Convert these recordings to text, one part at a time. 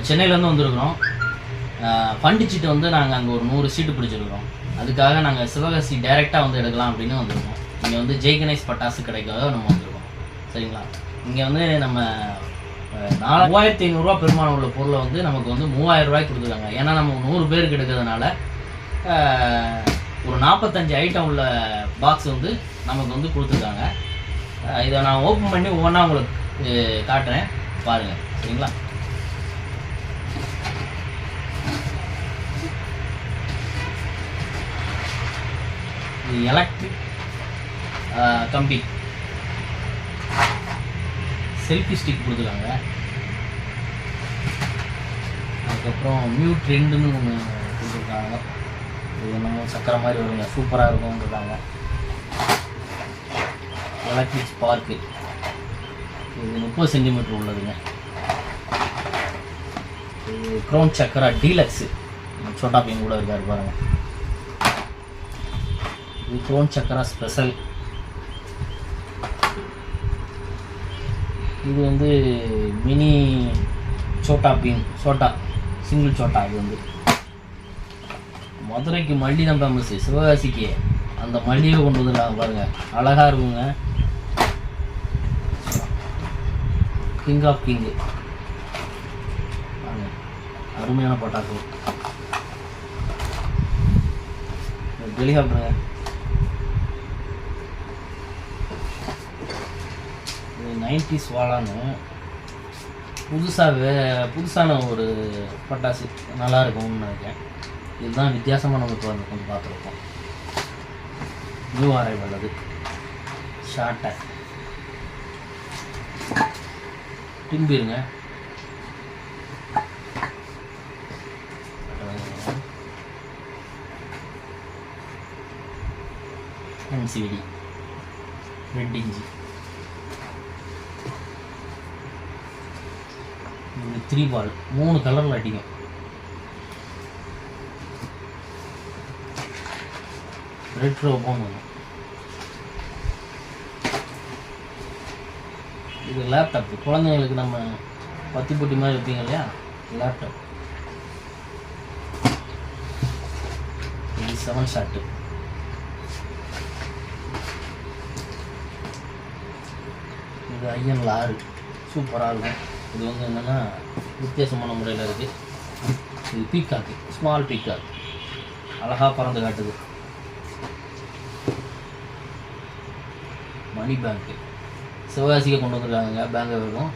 நம்ம சென்னையிலேருந்து வந்திருக்கிறோம். ஃபண்டு சீட்டு வந்து நாங்கள் அங்கே ஒரு நூறு சீட்டு பிடிச்சிருக்கிறோம். அதுக்காக நாங்கள் சிவகாசி டைரெக்டாக வந்து எடுக்கலாம் அப்படின்னு வந்திருக்கோம். இங்கே வந்து ஜெய்கணேஷ் பட்டாசு கடைக்காக நம்ம வந்திருக்கோம். சரிங்களா? இங்கே வந்து நம்ம நாலு மூவாயிரத்தி ஐநூறுரூவா பெருமானம் உள்ள பொருளை வந்து நமக்கு வந்து மூவாயிரம் கொடுத்துருக்காங்க. ஏன்னா நம்ம நூறு பேருக்கு எடுக்கிறதுனால ஒரு நாற்பத்தஞ்சு ஐட்டம் உள்ள பாக்ஸ் வந்து நமக்கு வந்து கொடுத்துருக்காங்க. இதை நான் ஓப்பன் பண்ணி ஒவ்வொன்றா உங்களுக்கு காட்டுறேன். பாருங்கள் சரிங்களா? எலக்ட்ரிக் uh, கம்பி. செல்ஃபி ஸ்டிக் கொடுத்துருக்காங்க அதுக்கப்புறம் மியூட் ரெண்டுன்னு ஒன்று கொடுத்துருக்காங்க. இது என்னமோ சக்கரை மாதிரி வருங்க. சூப்பராக இருக்கும்ன்றாங்க. எலக்ட்ரிக் ஸ்பார்க்கு இது முப்பது சென்டிமீட்டர் உள்ளதுங்க. இது க்ரௌன் சக்கரா டீலக்ஸு சோட்டா பையன் கூட இருக்கார் பாருங்கள் இது க்ரௌன் சக்கரா ஸ்பெஷல் இது வந்து மினி சோட்டா பீன் சோட்டா சிங்கிள் சோட்டா இது வந்து. மதுரைக்கு மல்லி தான் ஃபேமஸ் சிவகாசிக்கு. அந்த மல்லியை கொண்டு வந்து பாருங்கள் அழகாக இருக்குங்க. கிங் ஆஃப் கிங்கு அருமையான பட்டாசு. ஹெலிகாப்டருங்க இது நைன்டிஸ் வாழானும். புதுசாக புதுசான ஒரு பட்டாசு நல்லா இருக்கும்னு நினைக்கிறேன். இதுதான் வித்தியாசமாக நம்ம இப்போ வந்து கொஞ்சம் பார்த்துருக்கோம் நியூ அரைவல் ஷார்ட்டாக ஷார்ட்டை டிம்பிருங்க என்சிடி ரெட் இன்ச்சு த்ரீ பால் மூணு கலரில் அடிக்கும். ரெட் ரோபோன்னு ஒன்று இது லேப்டாப் குழந்தைங்களுக்கு நம்ம பத்தி பொட்டி மாதிரி வைப்பீங்க இல்லையா? லேப்டாப் இது செவன் ஷாட்டு இது ஐஎன்ல ஆறு. சூப்பராக இருக்கும். இது வந்து என்னென்னா வித்தியாசமான முறையில் இருக்குது இது பீக்காக்கு ஸ்மால் பீக்காக் அழகாக பறந்து காட்டுது. மணி பேங்க்கு சிவகாசிக்கு கொண்டு வந்துருக்காங்க. பேங்க் இருக்கும்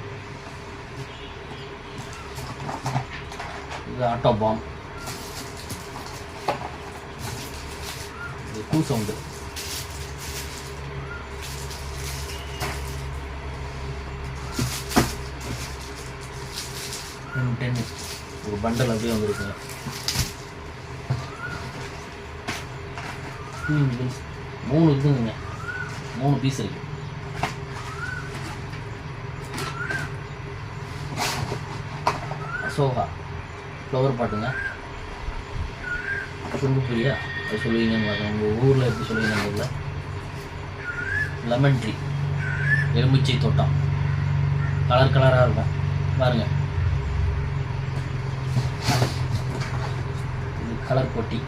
இது ஆட்டோ பாம் இது கூ சவுண்டு டென் ஒரு பண்டல் அப்படியே வந்திருக்குங்க ம், மூணு இருக்குதுங்க. மூணு பீஸ் இருக்கு. அசோகா. ஃப்ளவர் பாட்டுங்க. சுண்டு அது சொல்லுவீங்கன்னு பார்த்தேன் உங்கள் ஊரில் எப்படி சொல்லுவீங்க ஊரில் லெமன் ட்ரீ எலுமிச்சை தோட்டம். கலர் கலராக இருக்கும். பாருங்கள் கலர் போட்டி.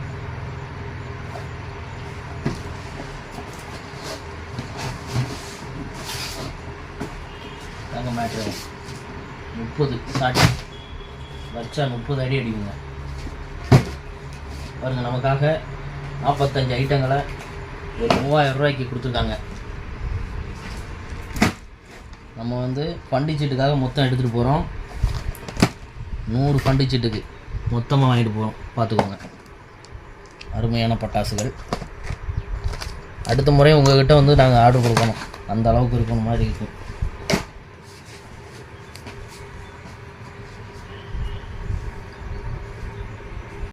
தங்க மேட்ரு முப்பது ஸ்டார்ட் வச்சா முப்பது அடி அடிக்குங்க. பாருங்க நமக்காக நாற்பத்தஞ்சு ஐட்டங்களை ஒரு மூவாயிரம் ரூபாய்க்கு கொடுத்துருக்காங்க. நம்ம வந்து பண்டிச்சீட்டுக்காக மொத்தம் எடுத்துகிட்டு போகிறோம் நூறு பண்டிச்சீட்டுக்கு மொத்தமாக வாங்கிட்டு போகிறோம் பார்த்துக்கோங்க அருமையான பட்டாசுகள். அடுத்த முறை உங்கள்கிட்ட வந்து நாங்கள் ஆர்டர் கொடுக்கணும். அந்த அளவுக்கு இருக்கணும் மாதிரி இருக்கும்